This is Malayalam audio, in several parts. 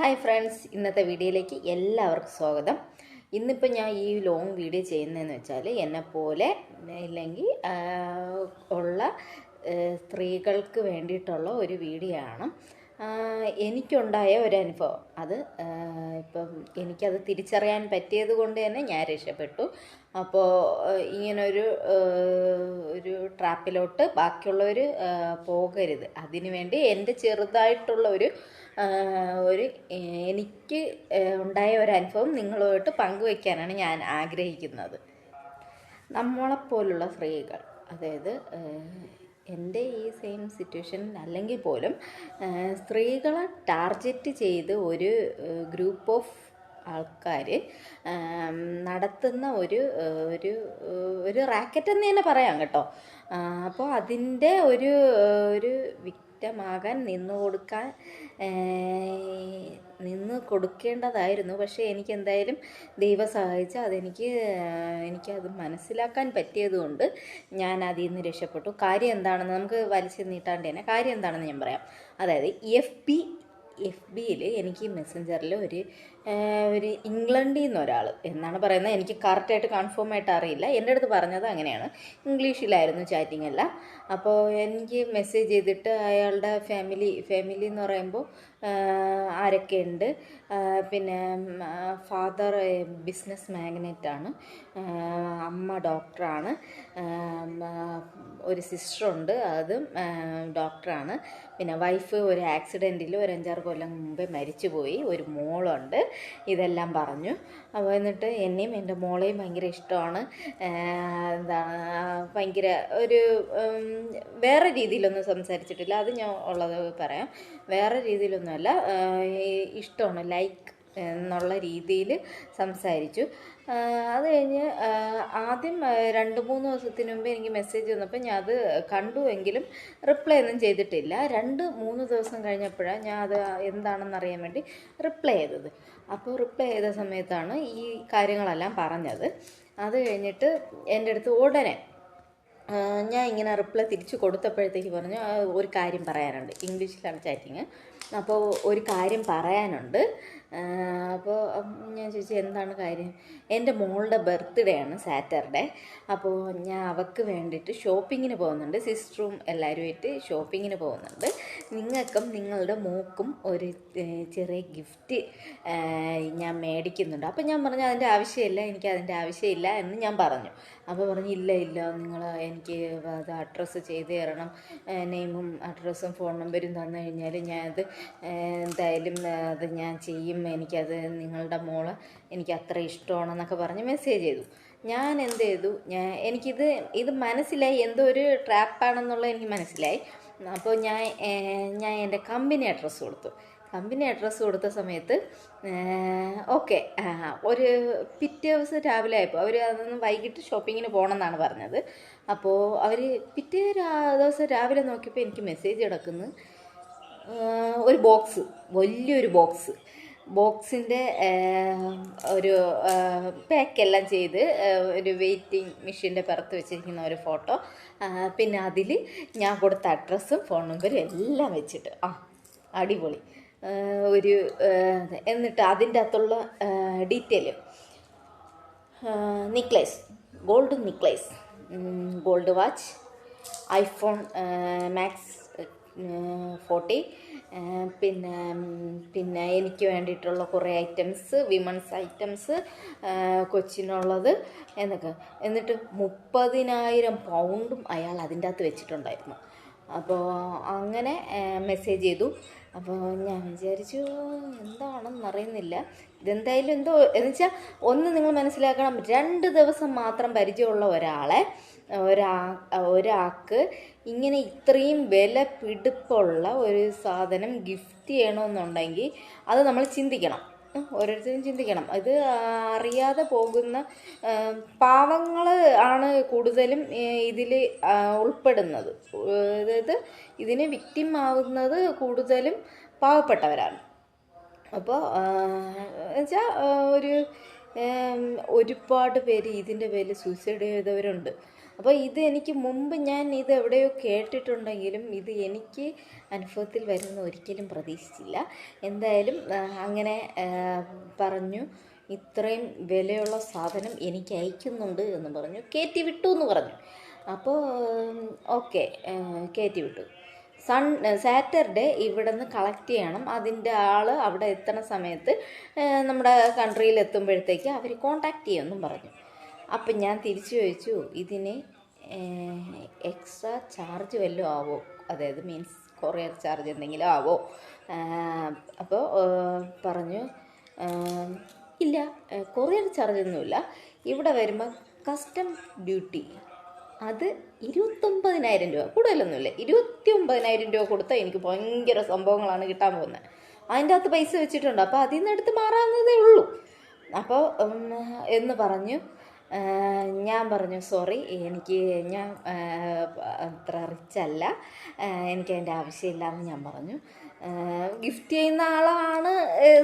ഹായ് ഫ്രണ്ട്സ് ഇന്നത്തെ വീഡിയോയിലേക്ക് എല്ലാവർക്കും സ്വാഗതം. ഇന്നിപ്പോൾ ഞാൻ ഈ ലോങ് വീഡിയോ ചെയ്യുന്നതെന്ന് വെച്ചാൽ എന്നെപ്പോലെ ഇല്ലെങ്കിൽ ഉള്ള സ്ത്രീകൾക്ക് വേണ്ടിയിട്ടുള്ള ഒരു വീഡിയോ ആണ്. എനിക്കുണ്ടായ ഒരു അനുഭവം. അത് ഇപ്പം എനിക്കത് തിരിച്ചറിയാൻ പറ്റിയത് കൊണ്ട് തന്നെ ഞാൻ രക്ഷപ്പെട്ടു. അപ്പോൾ ഇങ്ങനൊരു ഒരു ട്രാപ്പിലോട്ട് ബാക്കിയുള്ളവർ പോകരുത്. അതിനുവേണ്ടി എന്റെ ചെറുതായിട്ടുള്ള ഒരു ഒരു എനിക്ക് ഉണ്ടായ ഒരു അനുഭവം നിങ്ങളുമായിട്ട് പങ്കുവയ്ക്കാനാണ് ഞാൻ ആഗ്രഹിക്കുന്നത്. നമ്മളെപ്പോലുള്ള സ്ത്രീകൾ അതായത് എന്റെ ഈ സെയിം സിറ്റുവേഷനിൽ അല്ലെങ്കിൽ പോലും സ്ത്രീകളെ ടാർഗറ്റ് ചെയ്ത് ഒരു ഗ്രൂപ്പ് ഓഫ് ആൾക്കാർ നടത്തുന്ന ഒരു ഒരു ഒരു റാക്കറ്റ് എന്ന് തന്നെ പറയാം കേട്ടോ. അപ്പോൾ അതിന്റെ ഒരു ഒരു വിക്റ്റമാകാൻ നിന്നു കൊടുക്കാൻ നിന്ന് കൊടുക്കേണ്ടതായിരുന്നു. പക്ഷേ എനിക്ക് എന്തായാലും ദൈവം സഹായിച്ച് അതെനിക്ക് എനിക്കത് മനസ്സിലാക്കാൻ പറ്റിയതുകൊണ്ട് ഞാൻ അതിൽ നിന്ന് രക്ഷപ്പെട്ടു. കാര്യം എന്താണെന്ന് നമുക്ക് വലിച്ചു നീട്ടാണ്ട് തന്നെ കാര്യം എന്താണെന്ന് ഞാൻ പറയാം. അതായത് എഫ് ബി എഫ് ബിയിൽ എനിക്ക് മെസ്സഞ്ചറിൽ ഒരു ഒരു ഇംഗ്ലണ്ടിൽ നിന്ന് ഒരാൾ എന്നാണ് പറയുന്നത്. എനിക്ക് കറക്റ്റായിട്ട് കൺഫേം ആയിട്ട് അറിയില്ല. എന്റെ അടുത്ത് പറഞ്ഞത് അങ്ങനെയാണ്. ഇംഗ്ലീഷിലായിരുന്നു ചാറ്റിംഗ് എല്ലാം. അപ്പോൾ എനിക്ക് മെസ്സേജ് ചെയ്തിട്ട് അയാളുടെ ഫാമിലി ഫാമിലി എന്ന് പറയുമ്പോൾ ആരൊക്കെയുണ്ട് പിന്നെ ഫാദർ ബിസിനസ് മാഗ്നറ്റാണ് അമ്മ ഡോക്ടറാണ് ഒരു സിസ്റ്ററുണ്ട് അതും ഡോക്ടറാണ് പിന്നെ വൈഫ് ഒരു ആക്സിഡന്റിൽ ഒരു അഞ്ചാറ് കൊല്ലം മുമ്പേ മരിച്ചുപോയി. ഒരു മോളുണ്ട്. ഇതെല്ലാം പറഞ്ഞു. അപ്പോൾ എന്നിട്ട് എന്നെയും എന്റെ മോളെയും ഭയങ്കര ഇഷ്ടമാണ്. എന്താണ് ഭയങ്കര ഒരു വേറെ രീതിയിലൊന്നും സംസാരിച്ചിട്ടില്ല. അത് ഞാൻ ഉള്ളത് പറയാം. വേറെ രീതിയിലൊന്നുമല്ല. ഇഷ്ടമാണ് ലൈക്ക് എന്നുള്ള രീതിയിൽ സംസാരിച്ചു. അത് കഴിഞ്ഞ് ആദ്യം രണ്ട് മൂന്ന് ദിവസത്തിന് മുമ്പ് എനിക്ക് മെസ്സേജ് വന്നപ്പോൾ ഞാൻ അത് കണ്ടുവെങ്കിലും റിപ്ലൈ ഒന്നും ചെയ്തിട്ടില്ല. രണ്ട് മൂന്ന് ദിവസം കഴിഞ്ഞപ്പോഴാണ് ഞാൻ അത് എന്താണെന്ന് അറിയാൻ വേണ്ടി റിപ്ലൈ ചെയ്തത്. അപ്പോൾ റിപ്ലൈ ചെയ്ത സമയത്താണ് ഈ കാര്യങ്ങളെല്ലാം പറഞ്ഞത്. അത് കഴിഞ്ഞിട്ട് എന്റെ അടുത്ത് ഉടനെ ഞാൻ ഇങ്ങനെ റിപ്ലൈ തിരിച്ച് കൊടുത്തപ്പോഴത്തേക്ക് പറഞ്ഞു ഒരു കാര്യം പറയാനുണ്ട്. ഇംഗ്ലീഷിലാണ് ചാറ്റിങ്. അപ്പോൾ ഒരു കാര്യം പറയാനുണ്ട്. അപ്പോൾ ഞാൻ ചോദിച്ചു എന്താണ് കാര്യം? എന്റെ മോളുടെ ബർത്ത്ഡേ ആണ് സാറ്റർഡേ. അപ്പോൾ ഞാൻ അവൾക്ക് വേണ്ടിയിട്ട് ഷോപ്പിങ്ങിന് പോകുന്നുണ്ട്. സിസ്റ്ററും എല്ലാവരുമായിട്ട് ഷോപ്പിങ്ങിന് പോകുന്നുണ്ട്. നിങ്ങൾക്കും നിങ്ങളുടെ മോക്കും ഒരു ചെറിയ ഗിഫ്റ്റ് ഞാൻ മേടിക്കുന്നുണ്ട്. അപ്പോൾ ഞാൻ പറഞ്ഞു അതിന്റെ ആവശ്യമില്ല എനിക്ക് അതിന്റെ ആവശ്യമില്ല എന്ന് ഞാൻ പറഞ്ഞു. അപ്പോൾ പറഞ്ഞു ഇല്ല ഇല്ല നിങ്ങൾ എനിക്ക് അത് അഡ്രസ്സ് ചെയ്ത് തരണം. നെയിമും അഡ്രസ്സും ഫോൺ നമ്പരും തന്നു കഴിഞ്ഞാൽ ഞാനത് എന്തായാലും അത് ഞാൻ ചെയ്യും. എനിക്കത് നിങ്ങളുടെ മോൾ എനിക്ക് അത്ര ഇഷ്ടമാണെന്നൊക്കെ പറഞ്ഞ് മെസ്സേജ് ചെയ്തു. ഞാൻ എന്ത് ചെയ്തു? ഞാൻ എനിക്കിത് ഇത് മനസ്സിലായി എന്തോ ഒരു ട്രാപ്പാണെന്നുള്ളത് എനിക്ക് മനസ്സിലായി. അപ്പോൾ ഞാൻ ഞാൻ എന്റെ കമ്പനി അഡ്രസ്സ് കൊടുത്തു. കമ്പനി അഡ്രസ്സ് കൊടുത്ത സമയത്ത് ഓക്കെ ഒരു പിറ്റേ ദിവസം രാവിലെ ആയപ്പോൾ അവർ അതൊന്ന് വൈകിട്ട് ഷോപ്പിങ്ങിന് പോകണമെന്നാണ് പറഞ്ഞത്. അപ്പോൾ അവർ പിറ്റേ ദിവസം രാവിലെ നോക്കിയപ്പോൾ എനിക്ക് മെസ്സേജ് കിടക്കുന്നു. ഒരു ബോക്സ് വലിയൊരു ബോക്സ് ബോക്സിന്റെ ഒരു പാക്കെല്ലാം ചെയ്ത് ഒരു വെയിറ്റിംഗ് മെഷീന്റെ പുറത്ത് വെച്ചിരിക്കുന്ന ഒരു ഫോട്ടോ പിന്നെ അതിൽ ഞാൻ കൊടുത്ത അഡ്രസ്സും ഫോൺ നമ്പറും എല്ലാം വെച്ചിട്ട്. ആ അടിപൊളി. ഒരു എന്നിട്ട് അതിന്റെ അകത്തുള്ള detail necklace gold necklace gold watch iPhone max forty പിന്നെ പിന്നെ എനിക്ക് വേണ്ടിയിട്ടുള്ള കുറേ ഐറ്റംസ് വിമൻസ് ഐറ്റംസ് കൊച്ചിനുള്ളത് എന്നൊക്കെ. എന്നിട്ട് മുപ്പതിനായിരം പൗണ്ടും അയാൾ അതിന്റെ അകത്ത് വെച്ചിട്ടുണ്ടായിരുന്നു. അപ്പോൾ അങ്ങനെ മെസ്സേജ് ചെയ്തു. അപ്പോൾ ഞാൻ വിചാരിച്ചു എന്താണെന്ന് അറിയുന്നില്ല. ഇതെന്തായാലും എന്തോ എന്ന് വെച്ചാൽ ഒന്ന് നിങ്ങൾ മനസ്സിലാക്കണം രണ്ട് ദിവസം മാത്രം പരിചയമുള്ള ഒരാളെ ഒരാ ഒരാൾക്ക് ഇങ്ങനെ ഇത്രയും വില പിടിപ്പുള്ള ഒരു സാധനം ഗിഫ്റ്റ് ചെയ്യണമെന്നുണ്ടെങ്കിൽ അത് നമ്മൾ ചിന്തിക്കണം. ഓരോരുത്തരും ചിന്തിക്കണം. ഇത് അറിയാതെ പോകുന്ന പാവങ്ങൾ ആണ് കൂടുതലും ഇതിൽ ഉൾപ്പെടുന്നത്. അതായത് ഇതിന് വിക്റ്റിം ആവുന്നത് കൂടുതലും പാവപ്പെട്ടവരാണ്. അപ്പോൾ എന്നുവെച്ചാൽ ഒരു ഒരുപാട് പേര് ഇതിന്റെ പേരിൽ സൂയിസൈഡ് ചെയ്തവരുണ്ട്. അപ്പോൾ ഇത് എനിക്ക് മുമ്പ് ഞാൻ ഇത് എവിടെയോ കേട്ടിട്ടുണ്ടെങ്കിലും ഇത് എനിക്ക് അനുഭവത്തിൽ വരുന്ന ഒരിക്കലും പ്രതീക്ഷിച്ചില്ല. എന്തായാലും അങ്ങനെ പറഞ്ഞു ഇത്രയും വിലയുള്ള സാധനം എനിക്ക് അയക്കുന്നുണ്ട് എന്ന് പറഞ്ഞു. കയറ്റി വിട്ടു എന്ന് പറഞ്ഞു. അപ്പോൾ ഓക്കെ കയറ്റി വിട്ടു. സൺ സാറ്റർഡേ ഇവിടെ നിന്ന് കളക്ട് ചെയ്യണം. അതിന്റെ ആൾ അവിടെ എത്തണ സമയത്ത് നമ്മുടെ കൺട്രിയിൽ എത്തുമ്പോഴത്തേക്ക് അവർ കോണ്ടാക്ട് ചെയ്യുമെന്നും പറഞ്ഞു. അപ്പം ഞാൻ തിരിച്ചു ചോദിച്ചു ഇതിന് എക്സ്ട്രാ ചാർജ് വല്ലതും ആവോ? അതായത് മീൻസ് കൊറിയർ ചാർജ് എന്തെങ്കിലും ആവോ? അപ്പോൾ പറഞ്ഞു ഇല്ല കൊറിയർ ചാർജ് ഒന്നുമില്ല. ഇവിടെ വരുമ്പോൾ കസ്റ്റം ഡ്യൂട്ടി അത് ഇരുപത്തൊമ്പതിനായിരം രൂപ. കൂടുതലൊന്നുമില്ല. ഇരുപത്തി ഒമ്പതിനായിരം രൂപ കൊടുത്താൽ എനിക്ക് ഭയങ്കര സംഭവങ്ങളാണ് കിട്ടാൻ പോകുന്നത്. അതിന്റെ അകത്ത് പൈസ വെച്ചിട്ടുണ്ട്. അപ്പോൾ അതിൽ നിന്ന് എടുത്ത് മാറാവുന്നതേ ഉള്ളൂ. അപ്പോൾ എന്ന് പറഞ്ഞു ഞാൻ പറഞ്ഞു സോറി എനിക്ക് ഞാൻ അത്ര റിച്ചല്ല എനിക്ക് അതിന്റെ ആവശ്യമില്ല ഞാൻ പറഞ്ഞു. ഗിഫ്റ്റ് ചെയ്യുന്ന ആളാണ്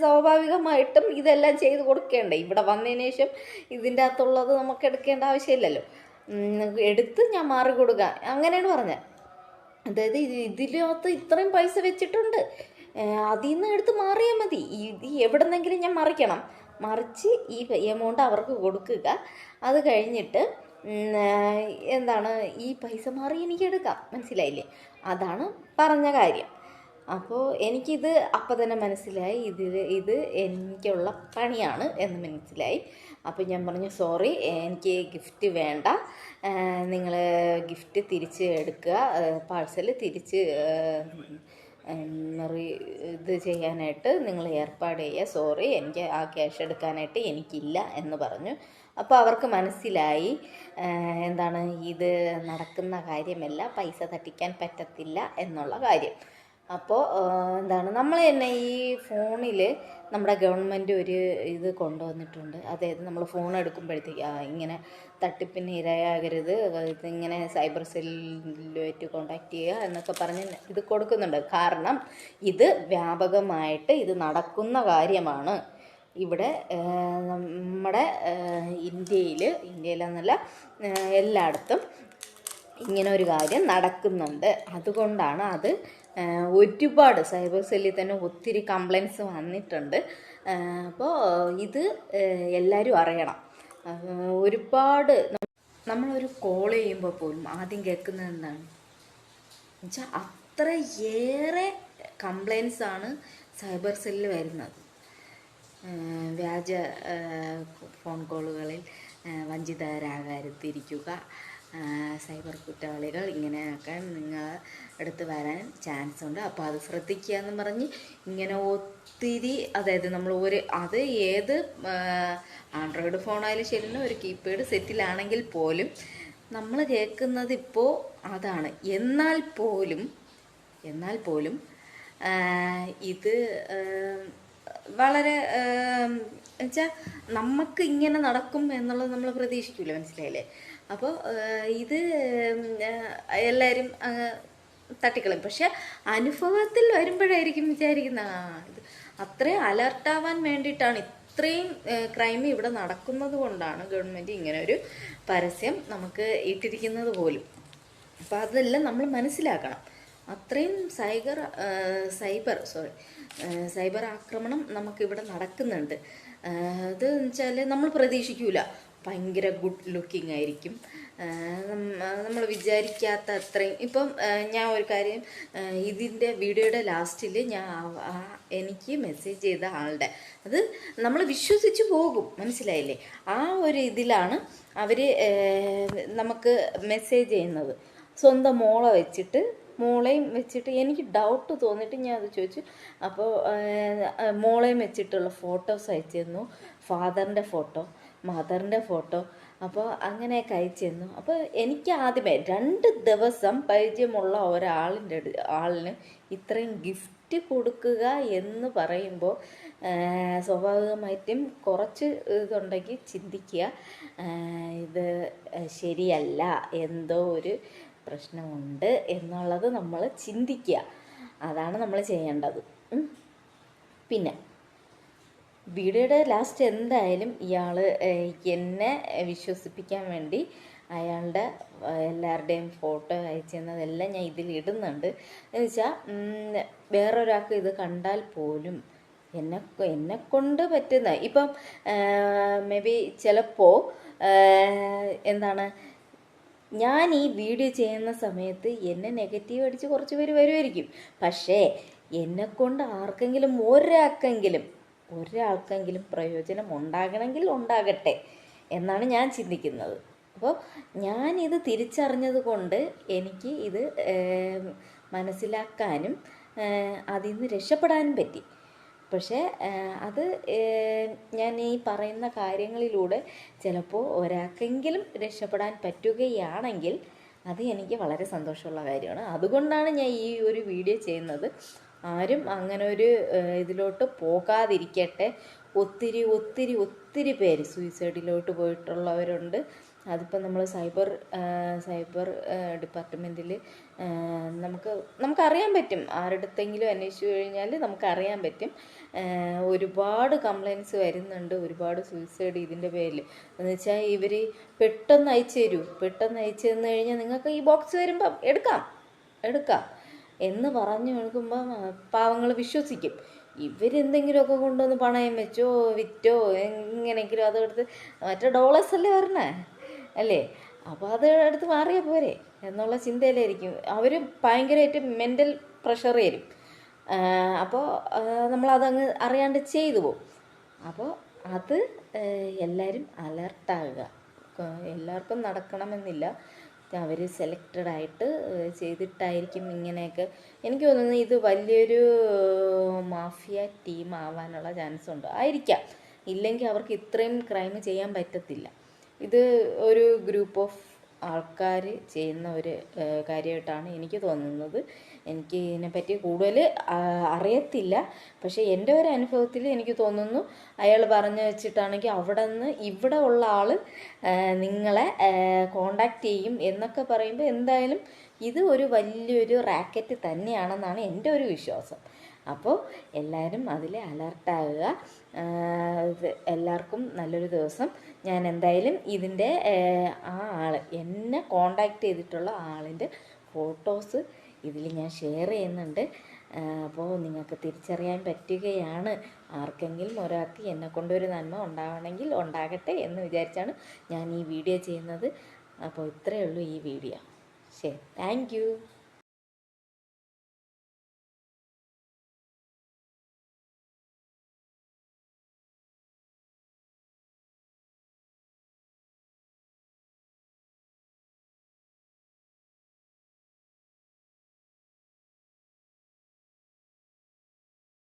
സ്വാഭാവികമായിട്ടും ഇതെല്ലാം ചെയ്ത് കൊടുക്കേണ്ടത് ഇവിടെ വന്നതിന് ശേഷം ഇതിന്റെ അകത്തുള്ളത് നമുക്ക് എടുക്കേണ്ട ആവശ്യമില്ലല്ലോ. എടുത്ത് ഞാൻ മാറി കൊടുക്കാം. അങ്ങനെയാണ് പറഞ്ഞത് അതായത് ഇത് ഇതിനകത്ത് ഇത്രയും പൈസ വെച്ചിട്ടുണ്ട്. അതിൽ നിന്ന് എടുത്ത് മാറിയാൽ മതി. ഇത് എവിടെന്നെങ്കിലും ഞാൻ മറിക്കണം. മറിച്ച് ഈ എമൗണ്ട് അവർക്ക് കൊടുക്കുക. അത് കഴിഞ്ഞിട്ട് എന്താണ് ഈ പൈസ മാറി എനിക്ക് എടുക്കാം. മനസ്സിലായില്ലേ? അതാണ് പറഞ്ഞ കാര്യം. അപ്പോൾ എനിക്കിത് അപ്പം തന്നെ മനസ്സിലായി. ഇത് ഇത് എനിക്കുള്ള പണിയാണ് എന്ന് മനസ്സിലായി. അപ്പോൾ ഞാൻ പറഞ്ഞു സോറി എനിക്ക് ഗിഫ്റ്റ് വേണ്ട. നിങ്ങൾ ഗിഫ്റ്റ് തിരിച്ച് എടുക്കുക. പാഴ്സൽ തിരിച്ച് ഇത് ചെയ്യാനായിട്ട് നിങ്ങൾ ഏർപ്പാട് ചെയ്യുക. സോറി എനിക്ക് ആ ക്യാഷ് എടുക്കാനായിട്ട് എനിക്കില്ല എന്ന് പറഞ്ഞു. അപ്പോൾ അവർക്ക് മനസ്സിലായി. എന്താണ് ഇത് നടക്കുന്ന കാര്യമല്ല. പൈസ തട്ടിക്കാൻ പറ്റത്തില്ല എന്നുള്ള കാര്യം. അപ്പോൾ എന്താണ് നമ്മൾ തന്നെ ഈ ഫോണിൽ നമ്മുടെ ഗവൺമെന്റ് ഒരു ഇത് കൊണ്ടുവന്നിട്ടുണ്ട്. അതായത് നമ്മൾ ഫോൺ എടുക്കുമ്പോഴത്തേക്ക് ഇങ്ങനെ തട്ടിപ്പിന് ഇരയാകരുത് ഇതിങ്ങനെ സൈബർ സെല്ലുമായിട്ട് കോണ്ടാക്ട് ചെയ്യുക എന്നൊക്കെ പറഞ്ഞ് ഇത് കൊടുക്കുന്നുണ്ട്. കാരണം ഇത് വ്യാപകമായിട്ട് ഇത് നടക്കുന്ന കാര്യമാണ്. ഇവിടെ നമ്മുടെ ഇന്ത്യയിൽ ഇന്ത്യയിലെന്നല്ല എല്ലായിടത്തും ഇങ്ങനെ ഒരു കാര്യം നടക്കുന്നുണ്ട്. അതുകൊണ്ടാണ് അത് ഒരുപാട് സൈബർ സെല്ലിൽ തന്നെ ഒത്തിരി കംപ്ലയിൻസ് വന്നിട്ടുണ്ട്. അപ്പോൾ ഇത് എല്ലാവരും അറിയണം. ഒരുപാട് നമ്മളൊരു കോൾ ചെയ്യുമ്പോൾ പോലും ആദ്യം കേൾക്കുന്നത് എന്താണ്? വെച്ചാൽ അത്രയേറെ കംപ്ലയിൻസ് ആണ് സൈബർ സെല്ലിൽ വരുന്നത്. വ്യാജ ഫോൺ കോളുകളിൽ വഞ്ചിതരാകാതിരിക്കുക സൈബർ കുറ്റവാളികൾ ഇങ്ങനെയൊക്കെ നിങ്ങൾ അടുത്ത് വരാൻ ചാൻസ് ഉണ്ട്. അപ്പോൾ അത് ശ്രദ്ധിക്കുക എന്ന് പറഞ്ഞ് ഇങ്ങനെ ഒത്തിരി അതായത് നമ്മൾ ഒരു അത് ഏത് ആൻഡ്രോയിഡ് ഫോണായാലും ശരി ഒരു കീപാഡ് സെറ്റിലാണെങ്കിൽ പോലും നമ്മൾ കേൾക്കുന്നത് ഇപ്പോൾ അതാണ്. എന്നാൽ പോലും എന്നാൽ പോലും ഇത് വളരെ എന്നുവെച്ചാൽ നമുക്ക് ഇങ്ങനെ നടക്കും എന്നുള്ളത് നമ്മൾ പ്രതീക്ഷിക്കില്ല മനസ്സിലായില്ലേ? അപ്പോൾ ഇത് എല്ലാവരും അങ്ങ് തട്ടിക്കളയും. പക്ഷെ അനുഭവത്തിൽ വരുമ്പോഴായിരിക്കും വിചാരിക്കുന്ന ഇത് അത്രയും അലർട്ടാവാൻ വേണ്ടിയിട്ടാണ് ഇത്രയും ക്രൈം ഇവിടെ നടക്കുന്നത് കൊണ്ടാണ് ഗവൺമെന്റ് ഇങ്ങനെ ഒരു പരസ്യം നമുക്ക് ഇട്ടിരിക്കുന്നത് പോലും. അപ്പം അതെല്ലാം നമ്മൾ മനസ്സിലാക്കണം. അത്രയും സൈബർ സൈബർ സോറി സൈബർ ആക്രമണം നമുക്കിവിടെ നടക്കുന്നുണ്ട്. അത് വെച്ചാൽ നമ്മൾ പ്രതീക്ഷിക്കൂല. ഭയങ്കര ഗുഡ് ലുക്കിംഗ് ആയിരിക്കും. നമ്മൾ വിചാരിക്കാത്ത അത്രയും. ഇപ്പം ഞാൻ ഒരു കാര്യം ഇതിന്റെ വീഡിയോയുടെ ലാസ്റ്റിൽ ഞാൻ എനിക്ക് മെസ്സേജ് ചെയ്ത ആളുടെ അത് നമ്മൾ വിശ്വസിച്ച് പോകും മനസ്സിലായില്ലേ? ആ ഒരു ഇതിലാണ് അവർ നമുക്ക് മെസ്സേജ് ചെയ്യുന്നത്. സ്വന്തം മോളെ വെച്ചിട്ട് മോളെയും വെച്ചിട്ട് എനിക്ക് ഡൗട്ട് തോന്നിയിട്ട് ഞാൻ അത് ചോദിച്ചു. അപ്പോൾ മോളെയും വെച്ചിട്ടുള്ള ഫോട്ടോസ് അയച്ചു തന്നു ഫാദറിന്റെ ഫോട്ടോ മദറിന്റെ ഫോട്ടോ. അപ്പോൾ അങ്ങനെ അയച്ചു തന്നു അപ്പോൾ എനിക്ക് ആദ്യമേ രണ്ട് ദിവസം പരിചയമുള്ള ഒരാളിന്റെ ആളിന് ഇത്രയും ഗിഫ്റ്റ് കൊടുക്കുക എന്ന് പറയുമ്പോൾ സ്വാഭാവികമായിട്ടും കുറച്ച് ഇതുണ്ടെങ്കിൽ ചിന്തിക്കുക ഇത് ശരിയല്ല എന്തോ ഒരു പ്രശ്നമുണ്ട് എന്നുള്ളത് നമ്മൾ ചിന്തിക്കുക. അതാണ് നമ്മൾ ചെയ്യേണ്ടത്. പിന്നെ വീഡിയോയുടെ ലാസ്റ്റ് എന്തായാലും ഇയാൾ എന്നെ വിശ്വസിപ്പിക്കാൻ വേണ്ടി അയാളുടെ എല്ലാവരുടെയും ഫോട്ടോ അയച്ചു തന്നതെല്ലാം ഞാൻ ഇതിൽ ഇടുന്നുണ്ട്. എന്ന് വെച്ചാൽ വേറൊരാൾക്ക് ഇത് കണ്ടാൽ പോലും എന്നെ എന്നെ കൊണ്ട് പറ്റുന്ന ഇപ്പം മേ ബി ചിലപ്പോൾ എന്താണ് ഞാൻ ഈ വീഡിയോ ചെയ്യുന്ന സമയത്ത് എന്നെ നെഗറ്റീവ് അടിച്ച് കുറച്ച് പേര് വരുമായിരിക്കും പക്ഷേ എന്നെക്കൊണ്ട് ആർക്കെങ്കിലും ഒരാൾക്കെങ്കിലും ഒരാൾക്കെങ്കിലും പ്രയോജനം ഉണ്ടാകണമെങ്കിൽ ഉണ്ടാകട്ടെ എന്നാണ് ഞാൻ ചിന്തിക്കുന്നത്. അപ്പോൾ ഞാനിത് തിരിച്ചറിഞ്ഞത് കൊണ്ട് എനിക്ക് ഇത് മനസ്സിലാക്കാനും അതിൽ നിന്ന് രക്ഷപ്പെടാനും പറ്റി. പക്ഷേ അത് ഞാൻ ഈ പറയുന്ന കാര്യങ്ങളിലൂടെ ചിലപ്പോൾ ഒരാൾക്കെങ്കിലും രക്ഷപ്പെടാൻ പറ്റുകയാണെങ്കിൽ അത് എനിക്ക് വളരെ സന്തോഷമുള്ള കാര്യമാണ്. അതുകൊണ്ടാണ് ഞാൻ ഈ ഒരു വീഡിയോ ചെയ്യുന്നത്. ആരും അങ്ങനെ ഒരു ഇതിലോട്ട് പോകാതിരിക്കട്ടെ. ഒത്തിരി ഒത്തിരി ഒത്തിരി പേര് സൂയിസൈഡിലോട്ട് പോയിട്ടുള്ളവരുണ്ട്. അതിപ്പോൾ നമ്മൾ സൈബർ സൈബർ ഡിപ്പാർട്ട്മെന്റിൽ നമുക്ക് നമുക്കറിയാൻ പറ്റും. ആരുടെത്തെങ്കിലും അന്വേഷിച്ച് കഴിഞ്ഞാൽ നമുക്കറിയാൻ പറ്റും. ഒരുപാട് കംപ്ലയിൻസ് വരുന്നുണ്ട്. ഒരുപാട് സൂയിസൈഡ് ഇതിന്റെ പേരിൽ എന്ന് വെച്ചാൽ ഇവർ പെട്ടെന്ന് അയച്ചു തരൂ. പെട്ടെന്ന് അയച്ചു തന്നു കഴിഞ്ഞാൽ നിങ്ങൾക്ക് ഈ ബോക്സ് വരുമ്പം എടുക്കാം. എടുക്കാം. എന്ന് പറഞ്ഞു കൊടുക്കുമ്പം പാവങ്ങൾ വിശ്വസിക്കും. ഇവരെന്തെങ്കിലുമൊക്കെ കൊണ്ടുവന്ന് പണയം വെച്ചോ വിറ്റോ എങ്ങനെയെങ്കിലും അതെടുത്ത് മറ്റേ ഡോളേഴ്സ് അല്ലേ വരണേ? അല്ലേ? അപ്പോൾ അത് എടുത്ത് മാറിയാൽ പോരെ എന്നുള്ള ചിന്തയിലായിരിക്കും. അവർ ഭയങ്കരമായിട്ട് മെന്റൽ പ്രഷർ വരും അപ്പോൾ നമ്മളതങ്ങ് അറിയാണ്ട് ചെയ്തു പോകും അപ്പോൾ അത് എല്ലാവരും അലർട്ടാകുക എല്ലാവർക്കും നടക്കണമെന്നില്ല. അവർ സെലക്റ്റഡ് ആയിട്ട് ചെയ്തിട്ടായിരിക്കും ഇങ്ങനെയൊക്കെ. എനിക്ക് തോന്നുന്നു ഇത് വലിയൊരു മാഫിയ ടീം ആവാനുള്ള ചാൻസ് ഉണ്ട്. ആയിരിക്കാം. ഇല്ലെങ്കിൽ അവർക്ക് ഇത്രയും ക്രൈം ചെയ്യാൻ പറ്റത്തില്ല. ഇത് ഒരു ഗ്രൂപ്പ് ഓഫ് ആൾക്കാർ ചെയ്യുന്ന ഒരു കാര്യമായിട്ടാണ് എനിക്ക് തോന്നുന്നത്. എനിക്ക് ഇതിനെപ്പറ്റി കൂടുതൽ അറിയത്തില്ല. പക്ഷേ എന്റെ ഒരു അനുഭവത്തിൽ എനിക്ക് തോന്നുന്നു അയാൾ പറഞ്ഞു വെച്ചിട്ടാണെങ്കിൽ അവിടെ നിന്ന് ഇവിടെ ഉള്ള ആൾ നിങ്ങളെ കോണ്ടാക്ട് ചെയ്യും എന്നൊക്കെ പറയുമ്പോൾ എന്തായാലും ഇത് ഒരു വലിയൊരു റാക്കറ്റ് തന്നെയാണെന്നാണ് എന്റെ ഒരു വിശ്വാസം. അപ്പോൾ എല്ലാവരും അതിൽ അലർട്ടാകുക എല്ലാവർക്കും നല്ലൊരു ദിവസം. ഞാൻ എന്തായാലും ഇതിന്റെ ആ ആൾ എന്നെ കോണ്ടാക്ട് ചെയ്തിട്ടുള്ള ആളിന്റെ ഫോട്ടോസ് ഇതിൽ ഞാൻ ഷെയർ ചെയ്യുന്നുണ്ട്. അപ്പോൾ നിങ്ങൾക്ക് തിരിച്ചറിയാൻ പറ്റുകയാണ്. ആർക്കെങ്കിലും ഒരാൾക്ക് എന്നെ കൊണ്ടൊരു നന്മ ഉണ്ടാവണമെങ്കിൽ ഉണ്ടാകട്ടെ എന്ന് വിചാരിച്ചാണ് ഞാൻ ഈ വീഡിയോ ചെയ്യുന്നത്. അപ്പോൾ ഇത്രയേ ഉള്ളൂ ഈ വീഡിയോ ശരി. താങ്ക്